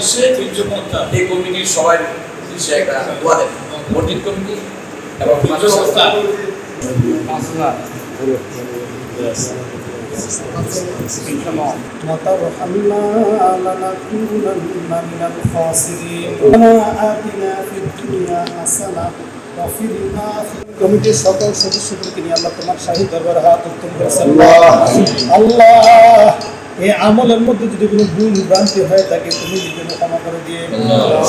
উদ্দেশ্যে এই কমিটির সবাই উদ্দেশ্যে একটা দোয়া দেন মসজিদ কমিটি এবং মাদ্রাসা সংস্থা وترحمنا لنكونن من الخاسرين ربنا آتنا في الدنيا حسنة وفي الآخرة কমিটির সকল সদস্যদেরকে নিয়ে আল্লাহ তোমার শাহী দরবার হাত উত্তম করেছেন আল্লাহ এই আমলের মধ্যে যদি কোনো ভুল ভ্রান্তি হয়ে থাকে তুমি নিজের ক্ষমা করে দিয়ে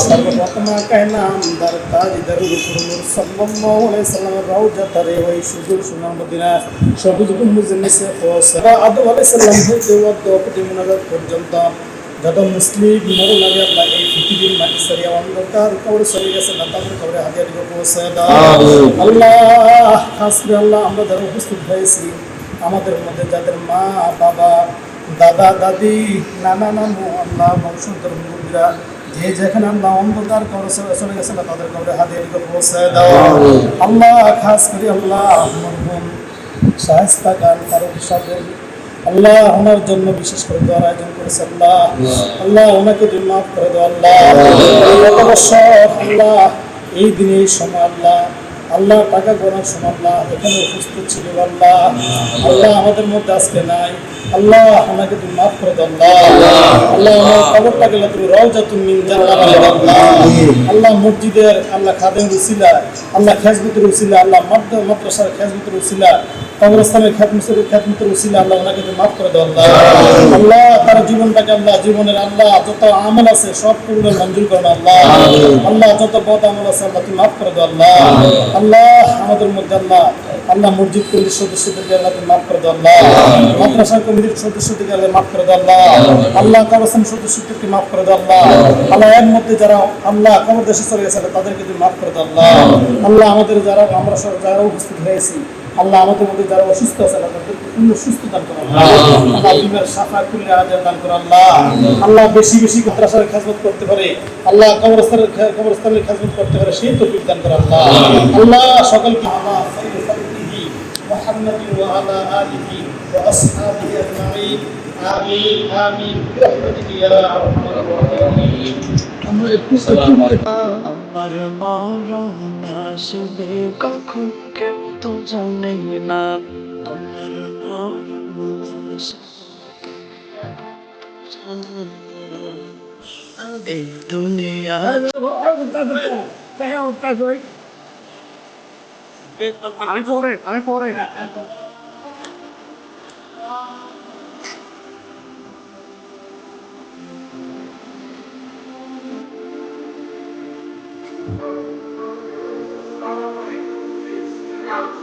সর্বপ্রথম আকায় নাম দার তাজ দারুল কুরুর সাল্লাল্লাহু আলাইহি সাল্লামের রওজা তারে ওই সুদূর সুনাম মদিনা সবুজ নিচে পৌঁছা আদম আলাইহিস সালাম হইতে মুনাজাত পর্যন্ত যত মুসলিম মরণ আগে আল্লাহ এই পৃথিবীর মাটি সারিয়া অন্ধকার কবরে চলে গেছে না তাদের কবরে হাতিয়া দিব পৌঁছে দাও। আল্লাহ খাস আল্লাহ আমরা যারা উপস্থিত হয়েছি আমাদের মধ্যে যাদের মা বাবা দাদা দাদি নানা নানু আল্লাহ বংশধর মুরব্বীরা যে যেখানে আল্লাহ অন্ধকার কবরে চলে গেছে না তাদের কবরে দিব পৌঁছে দাও। আল্লাহ খাস করে আল্লাহ মরহুম শায়স্তা খান ফারুক সাহেব আল্লাহ ওনার জন্য বিশেষ করে দোয়ার আয়োজন করেছে আল্লাহ। আল্লাহ। ওনাকে তুমি মাফ করে দাও আল্লাহ। বছর আল্লাহ এই দিনে এই সময় আল্লাহ আল্লাহ টাকা গোনার আল্লাহ এখানে উপস্থিত ছিল আল্লাহ। আল্লাহ আমাদের মধ্যে আজকে নাই। আল্লাহ ওনাকে তুমি মাফ করে দাও, আল্লাহ। আল্লাহ ওনার খবরটা গেলে তুমি রওজা তুমি আল্লাহ মসজিদের, আল্লাহ খাদেম রুসিলা আল্লাহ খেজমতের রুসিলা আল্লাহ মাদ্দ মাদ্রাসার খেজমতের রুসিলা কবরস্থানের খ্যাতমতের খ্যাতমতের রুসিলা আল্লাহ ওনাকে তুমি মাফ করে দাও, আল্লাহ। আল্লাহ তার জীবনটাকে আল্লাহ, জীবনের আল্লাহ, যত আমল আছে সব পূর্ণ মঞ্জুর করেন, আল্লাহ। আল্লাহ যত বদ আমল আছে, আল্লাহ তুমি মাফ করে দাও, আল্লাহ। আল্লাহ আমাদের মধ্যে আল্লাহ। আল্লাহ মসজিদ কমিটির সদস্যদেরকে আল্লাহ মাফ করে দাও আল্লাহ। মাদ্রাসা কমিটির সদস্যদেরকে আল্লাহ মাফ করে দাও আল্লাহ। আল্লাহ। কবরস্থান সদস্যদেরকে মাফ করে দাও আল্লাহ। আল্লাহ। এর মধ্যে যারা আল্লাহ কবর দেশে চলে গেছে তাদেরকে তুমি মাফ করে দাও আল্লাহ। আল্লাহ। আমাদের যারা আমরা যারা উপস্থিত হয়েছি আল্লাহ আমাদের মধ্যে যারা অসুস্থ আছে আল্লাহ তাদেরকে পূর্ণ সুস্থ দান করো আল্লাহ আল্লাহ বিমার সাফা কুল্লে আজার দান করো আল্লাহ আল্লাহ বেশি বেশি মাদ্রাসার খেজমত করতে পারে আল্লাহ কবরস্থানের খে- কবরস্থানের খেজমত করতে পারে সেই তৌফিক দান করো আল্লাহ আল্লাহ সকলকে আল্লাহ খাইর খালকিহি محمد وعلى آله وأصحابه أجمعين آمين آمين برحمتك يا أرحم الراحمين আমরা একটু আমার মরণ আসবে কখন কেউ তো জানে না আমার মরণ আসবে। এই দুনিয়ার আমি পরে আমি পরে Tchau.